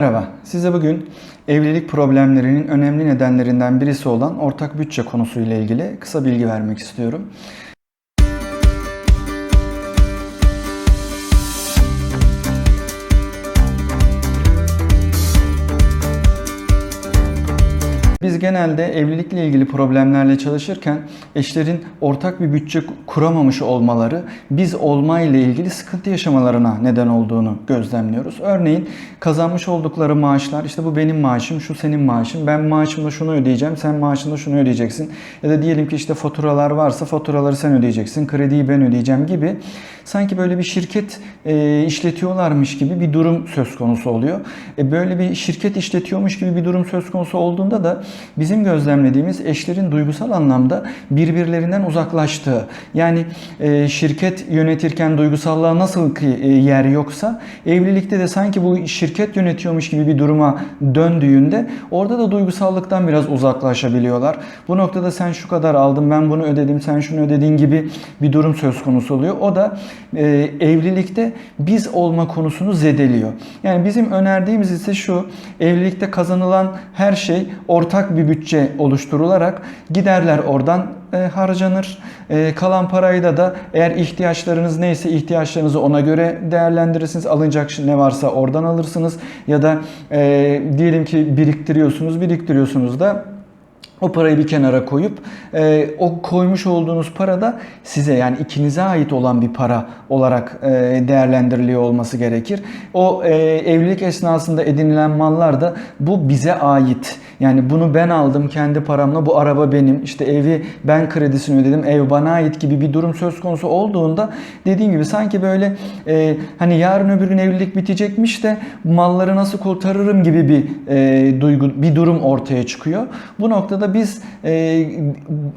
Merhaba, size bugün evlilik problemlerinin önemli nedenlerinden birisi olan ortak bütçe konusuyla ilgili kısa bilgi vermek istiyorum. Biz genelde evlilikle ilgili problemlerle çalışırken eşlerin ortak bir bütçe kuramamış olmaları biz olma ile ilgili sıkıntı yaşamalarına neden olduğunu gözlemliyoruz. Örneğin kazanmış oldukları maaşlar işte bu benim maaşım, şu senin maaşın. Ben maaşımda şunu ödeyeceğim, sen maaşında şunu ödeyeceksin. Ya da diyelim ki işte faturalar varsa faturaları sen ödeyeceksin, krediyi ben ödeyeceğim gibi sanki böyle bir şirket e, işletiyorlarmış gibi bir durum söz konusu oluyor. E, böyle bir şirket işletiyormuş gibi bir durum söz konusu olduğunda da bizim gözlemlediğimiz eşlerin duygusal anlamda birbirlerinden uzaklaştığı. Yani e, şirket yönetirken duygusallığa nasıl ki e, yer yoksa evlilikte de sanki bu şirket yönetiyormuş gibi bir duruma döndüğünde orada da duygusallıktan biraz uzaklaşabiliyorlar. Bu noktada sen şu kadar aldın ben bunu ödedim sen şunu ödedin gibi bir durum söz konusu oluyor. O da e, evlilikte biz olma konusunu zedeliyor. Yani bizim önerdiğimiz ise şu evlilikte kazanılan her şey ortak bir bütçe oluşturularak giderler oradan e, harcanır. E, kalan parayı da da eğer ihtiyaçlarınız neyse ihtiyaçlarınızı ona göre değerlendirirsiniz. Alınacak ne varsa oradan alırsınız. Ya da e, diyelim ki biriktiriyorsunuz, biriktiriyorsunuz da o parayı bir kenara koyup e, o koymuş olduğunuz para da size yani ikinize ait olan bir para olarak e, değerlendiriliyor olması gerekir. O e, evlilik esnasında edinilen mallar da bu bize ait. Yani bunu ben aldım kendi paramla bu araba benim işte evi ben kredisini ödedim ev bana ait gibi bir durum söz konusu olduğunda dediğim gibi sanki böyle e, hani yarın öbür gün evlilik bitecekmiş de malları nasıl kurtarırım gibi bir e, duygu bir durum ortaya çıkıyor. Bu noktada biz e,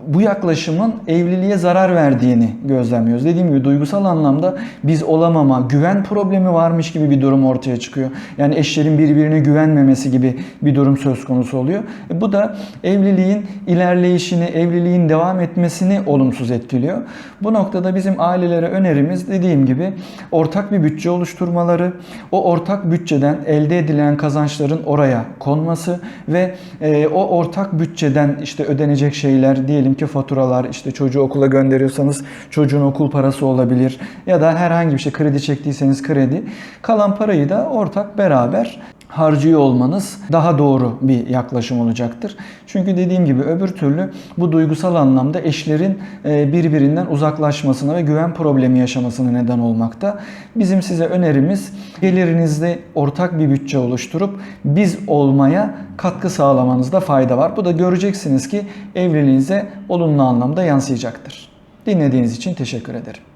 bu yaklaşımın evliliğe zarar verdiğini gözlemliyoruz. Dediğim gibi duygusal anlamda biz olamama, güven problemi varmış gibi bir durum ortaya çıkıyor. Yani eşlerin birbirine güvenmemesi gibi bir durum söz konusu oluyor. E, bu da evliliğin ilerleyişini, evliliğin devam etmesini olumsuz etkiliyor. Bu noktada bizim ailelere önerimiz dediğim gibi ortak bir bütçe oluşturmaları, o ortak bütçeden elde edilen kazançların oraya konması ve e, o ortak bütçeden işte ödenecek şeyler diyelim ki faturalar işte çocuğu okula gönderiyorsanız çocuğun okul parası olabilir ya da herhangi bir şey kredi çektiyseniz kredi. Kalan parayı da ortak beraber harcıyor olmanız daha doğru bir yaklaşım olacaktır. Çünkü dediğim gibi öbür türlü bu duygusal anlamda eşlerin e, birbirinden uzaklaşmasına ve güven problemi yaşamasına neden olmakta. Bizim size önerimiz gelirinizde ortak bir bütçe oluşturup biz olmaya katkı sağlamanızda fayda var. Bu da göreceksiniz ki evliliğinize olumlu anlamda yansıyacaktır. Dinlediğiniz için teşekkür ederim.